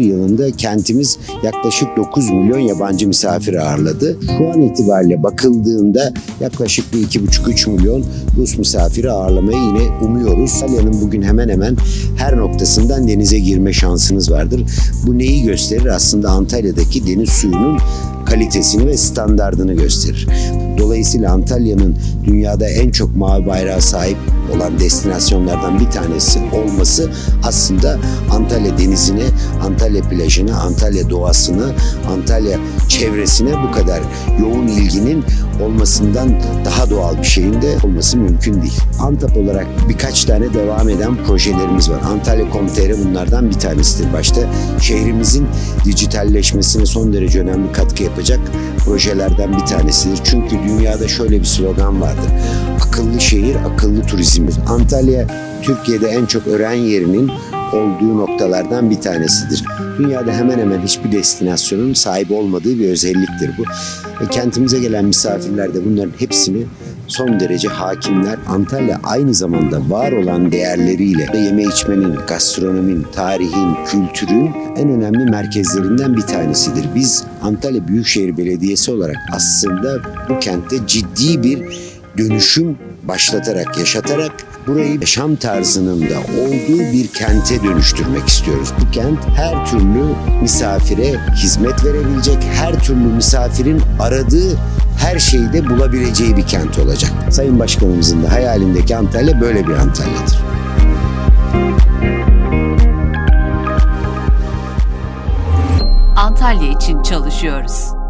yılında kentimiz yaklaşık 9 milyon yabancı misafir ağırladı. Şu an itibariyle bakıldığında yaklaşık bir 2,5-3 milyon Rus misafiri ağırlamayı yine umuyoruz. Antalya'nın bugün hemen hemen her noktasından denize girme şansınız vardır. Bu neyi gösterir? Aslında Antalya'daki deniz suyunun kalitesini ve standardını gösterir. Dolayısıyla Antalya'nın dünyada en çok mavi bayrağı sahip olan destinasyonlardan bir tanesi olması aslında Antalya denizine, Antalya plajına, Antalya doğasını, Antalya çevresine bu kadar yoğun ilginin olmasından daha doğal bir şeyin de olması mümkün değil. Antap olarak birkaç tane devam eden projelerimiz var. Antalya.com.tr bunlardan bir tanesidir başta. Şehrimizin dijitalleşmesine son derece önemli katkı yapacak projelerden bir tanesidir. Çünkü dünyada şöyle bir slogan vardır. Akıllı şehir, akıllı turizmdir. Antalya Türkiye'de en çok öğren yerinin olduğu noktalardan bir tanesidir. Dünyada hemen hemen hiçbir destinasyonun sahip olmadığı bir özelliktir bu. Ve kentimize gelen misafirler de bunların hepsini son derece hakimler. Antalya aynı zamanda var olan değerleriyle ve yeme içmenin, gastronominin, tarihin, kültürün en önemli merkezlerinden bir tanesidir. Biz Antalya Büyükşehir Belediyesi olarak aslında bu kentte ciddi bir dönüşüm başlatarak, yaşatarak burayı yaşam tarzının da olduğu bir kente dönüştürmek istiyoruz. Bu kent her türlü misafire hizmet verebilecek, her türlü misafirin aradığı her şeyi de bulabileceği bir kent olacak. Sayın Başkanımızın da hayalindeki Antalya böyle bir Antalya'dır. Antalya için çalışıyoruz.